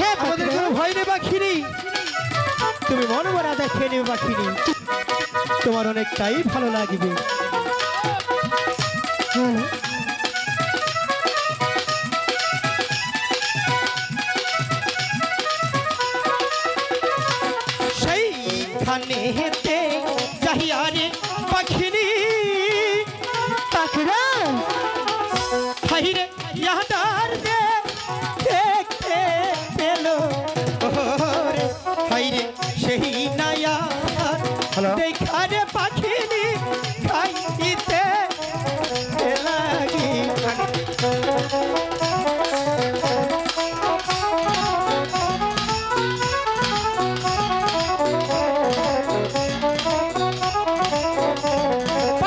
হ্যাঁ আমাদের কোনো ভয় নেই পাখিনি তুমি মনোবরা মনে দেখে নেবে পাখিনি তোমার অনেকটাই ভালো লাগবে। হেতে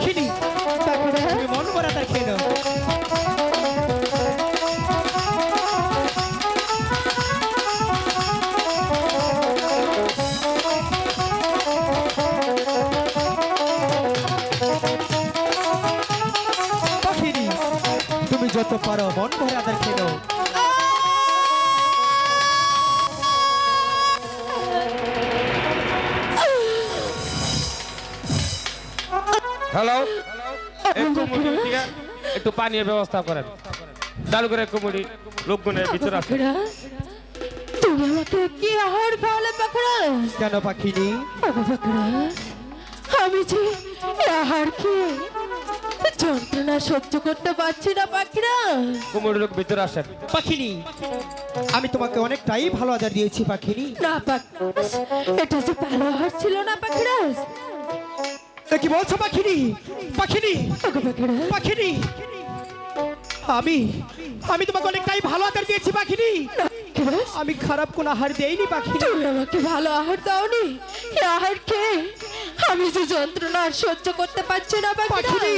পাখিরা তুমি মন করা তার খেয়ে পাখিনি একটু পানীয় ব্যবস্থা করেন। চালু করে একটু মুড়ি লোকগুনের ভিতরে আছে। পাখিরা তুমি আমাকে কি আহার খাওয়ালে পাখিরা? কেন পাখিনি? আমি যে আহার খেয়ে যন্ত্রণা সহ্য করতে পারছি না পাখিরা। কুমুরি লোক ভিতরে আসেন। পাখিনি আমি তোমাকে অনেকটাই ভালো আদার দিয়েছি পাখিনি। না পাখিরাস এটা যে ভালো আহার ছিল না পাখিরাস এ কি বলছো পাখিনি? পাখিনি? পাখিনি? আমি আমি তোমাকে অনেকটাই ভালো আদার দিয়েছি পাখিনি। আমি খারাপ কোন আহার দেইনি পাখিনি। তুমি আমাকে ভালো আহার দাওনি? এই আহার খেয়ে আমি যে যন্ত্রণা আর সহ্য করতে পারছি না পাখিনি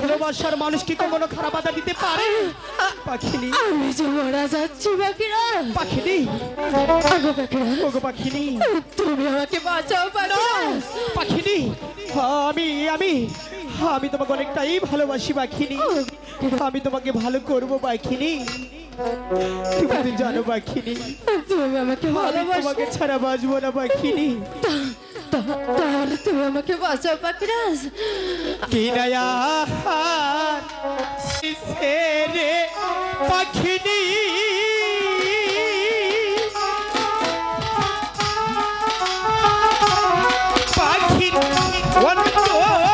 ভালোবাসার মানুষ কি কখনো খারাপ আদার দিতে পারে? পাখিনি। আমি যে মারা যাচ্ছি পাখিরা। পাখিনি। ওগো পাখিনি। তুমি আমাকে বাঁচাও পাখিরা। পাখিনি। আমি আমি। আমি তোমাকে অনেকটাই ভালোবাসি পাখিনি আমি তোমাকে ভালো করব পাখিনি তুমি জানো পাখিনি তুমি আমাকে আমি ভালোবাসো। তোমাকে ছাড়া বাঁচবো না পাখিনি তাহলে তুমি আমাকে বাঁচাও পাখিরা বিনয়া রে পাখিনি অন্তর যা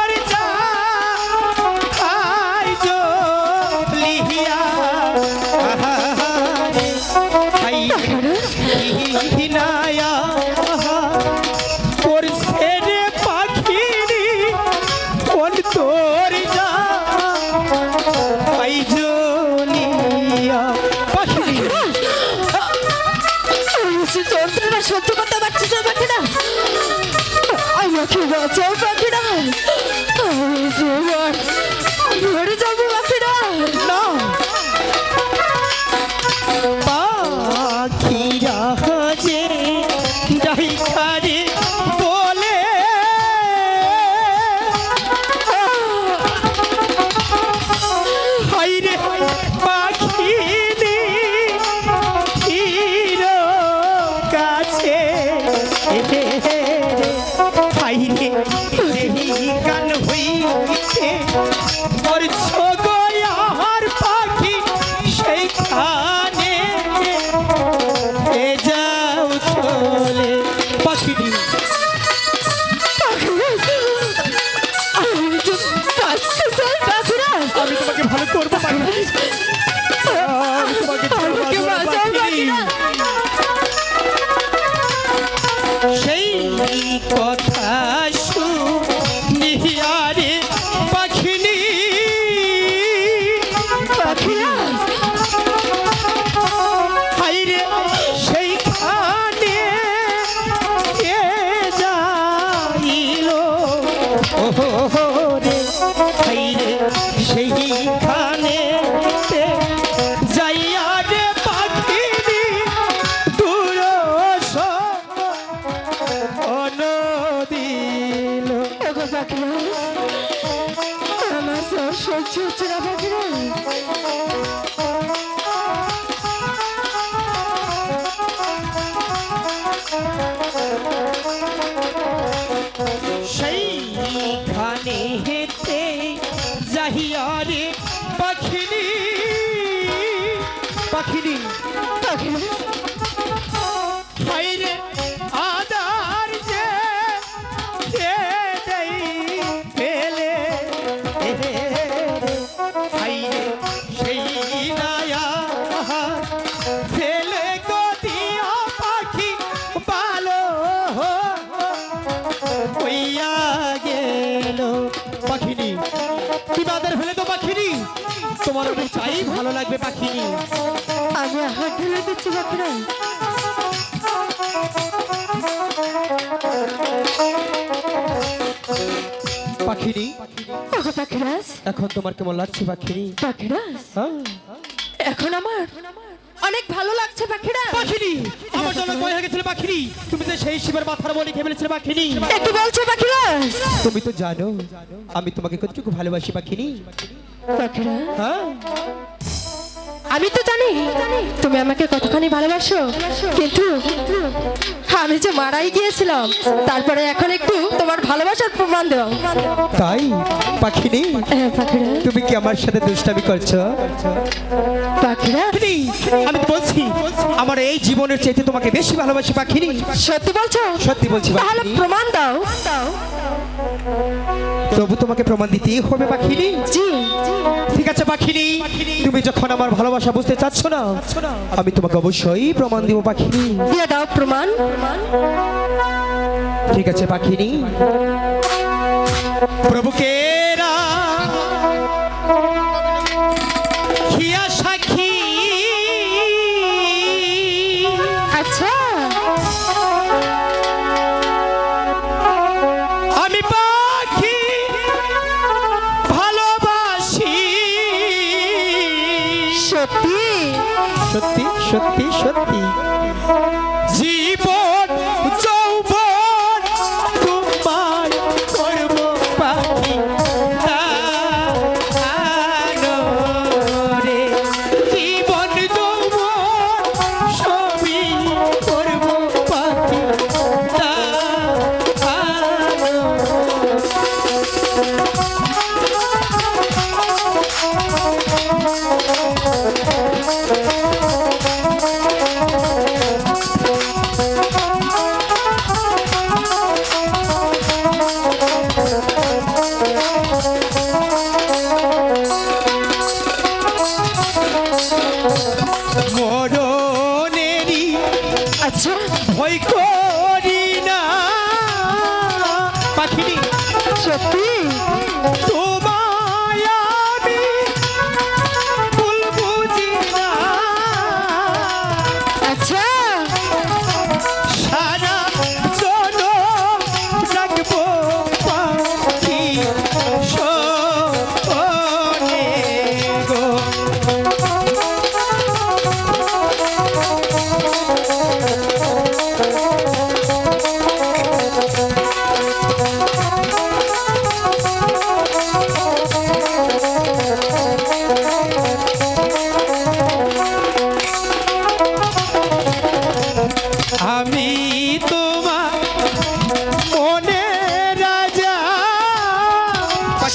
যাই আমার তো সহ্য হচ্ছে না তোমার চাই ভালো লাগবে আমি ঢেলে দিচ্ছি পাখিরাজ। এখন তোমার কেমন লাগছে পাখিনি পাখিরাজ। হ্যাঁ। এখন আমার অনেক ভালো লাগছে পাখিরাজ। পাখিনি আমার জন্য কয় হয়ে গেছিল পাখিনি তুমি তো সেই শিবের মাথার বলি খেয়ে ফেলেছিলে পাখিনি একটু বলছো পাখিরাজ? তুমি তো জানো আমি তোমাকে কতটুকু ভালোবাসি পাখিনি আমি তো জানি তুমি আমাকে কতখানি ভালোবাসো। কিন্তু আমি যে মারাই গিয়েছিলাম তারপরে এখন একটু তোমার ভালোবাসার প্রমাণ দাও। তাই? পাখিনি হ্যাঁ তুমি কি আমার সাথে দুষ্টামি করছ? পাখিনি আমি বলছি আমার এই জীবনের চাইতে তোমাকে বেশি ভালোবাসি পাখিনি। সত্যি বলছো? সত্যি বলছি তাহলে প্রমাণ দাও। তবু তোমাকে প্রমাণ দিতেই হবে পাখিনি। ঠিক আছে পাখিনি। তুমি যখন আমার ভালোবাসা বুঝতে চাচ্ছ না আমি তোমাকে অবশ্যই প্রমাণ দিব পাখিনি। দিয়ে দাও প্রমাণ। ঠিক আছে পাখিনি। প্রভুকে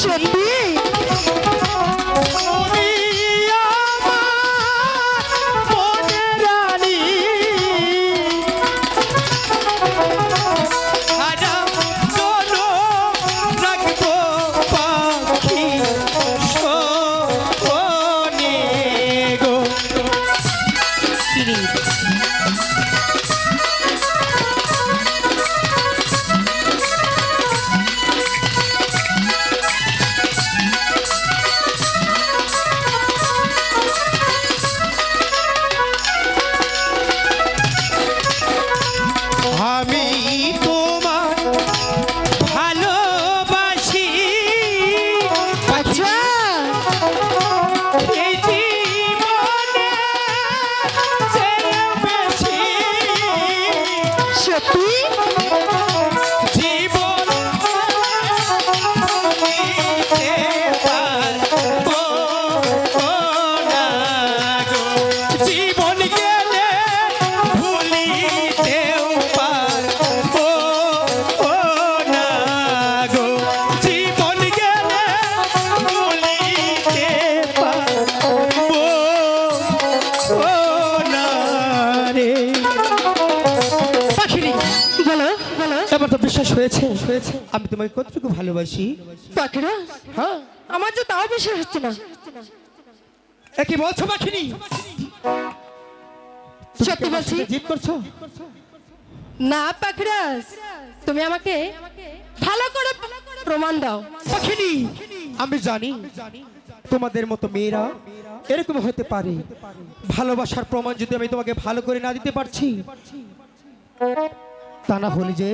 সত্যি তুমি বিশ্বাস হয়েছে। আমি তোমাকে কতটুকু ভালোবাসি? পাখিরা হ্যাঁ। আমার তো তাও বিশ্বাস হচ্ছে না। একই বলছো পাখিনি সত্যি বলছি? জিত করছ? না পাখিরাস তুমি আমাকে ভালো করে প্রমাণ দাও। পাখিনি আমি জানি তোমাদের মতো মেয়েরা এরকম হতে পারে। ভালোবাসার প্রমাণ যদি আমি তোমাকে ভালো করে না দিতে পারছি তা না হলে যে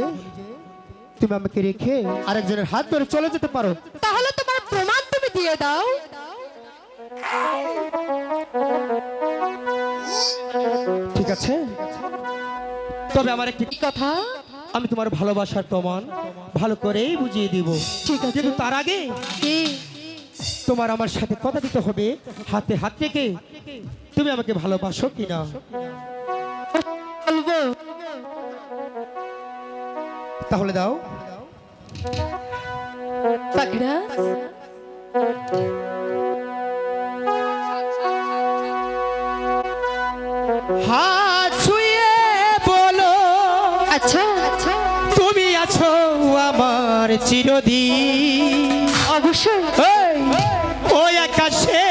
তুমি আমাকে রেখে আরেকজনের হাত ধরে চলে যেতে পারো। তাহলে তোমার প্রমাণ তুমি দিয়ে দাও। ঠিক আছে? তবে আমার একটি কথা আমি তোমার ভালোবাসার প্রমাণ ভালো করেই বুঝিয়ে দিব। ঠিক আছে। কিন্তু তার আগে তোমার আমার সাথে কথা দিতে হবে হাতে হাত রেখে। তুমি আমাকে ভালোবাসো কিনা? বলব? তাহলে দাও। পাখিরাস হাত ছুঁয়ে বলো আচ্ছা। আচ্ছা তুমি আছো আমার চিরদিন। অবশ্যই। ওই আকাশে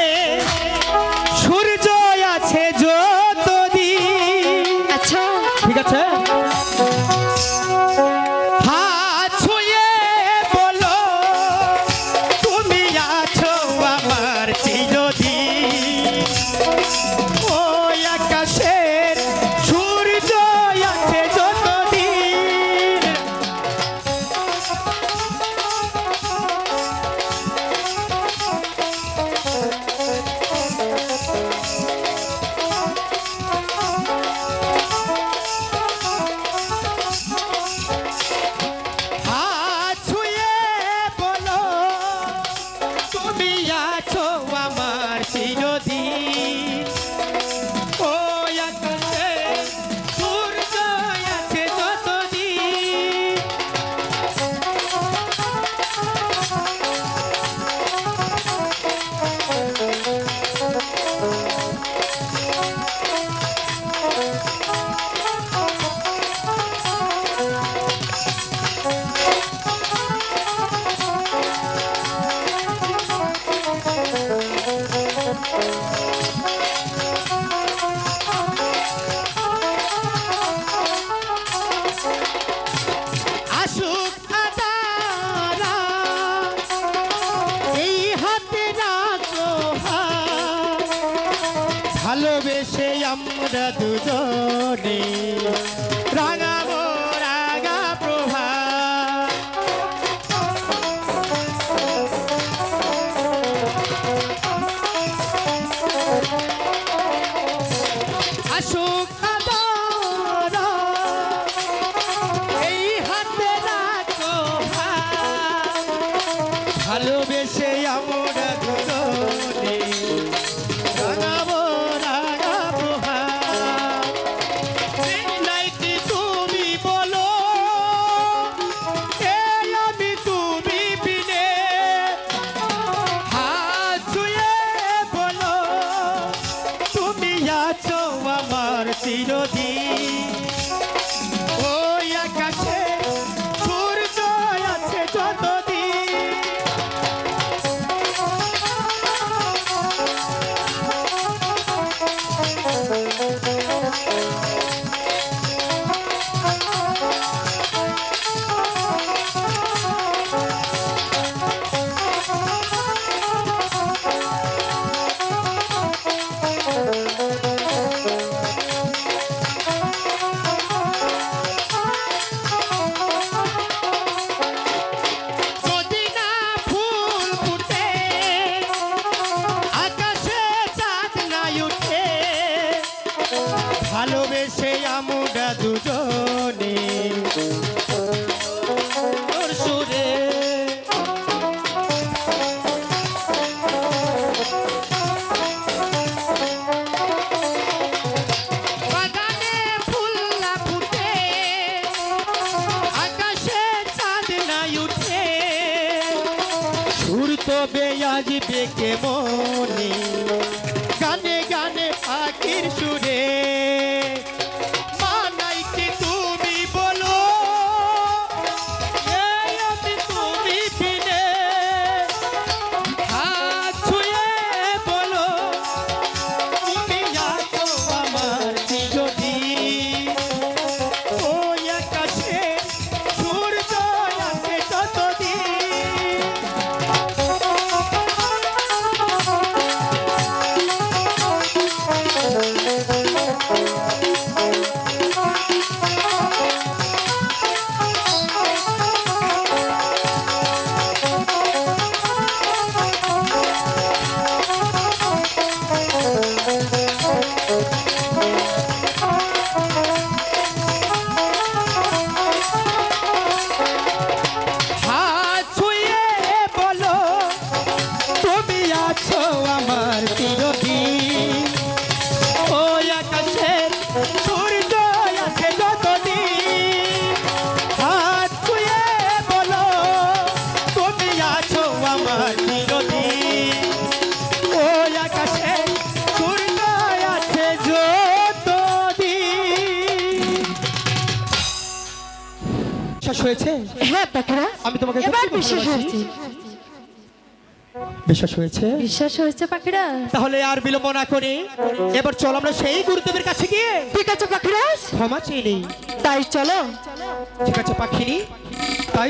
আসুক আছো আমার চিরদিন। ওই আকাশের সূর্য আছে যতদিন। হাত ছুঁয়ে বলো তুমি আছো আমার চিরদিন। ওই আকাশের সূর্য আছে যতদিন। শেষ হয়েছে? হ্যাঁ আমি তোমাকে এবার বিশ্বাস। হয়েছে। বিশ্বাস হয়েছে? বিশ্বাস হয়েছে পাখিরা। তাহলে আর বিলম্ব না করে এবার চলো আমরা সেই গুরুদেবের কাছে গিয়ে ঠিক আছে পাখিরা। ক্ষমা চেয়ে নেই। তাই চলো। ঠিক আছে পাখিনি। তাই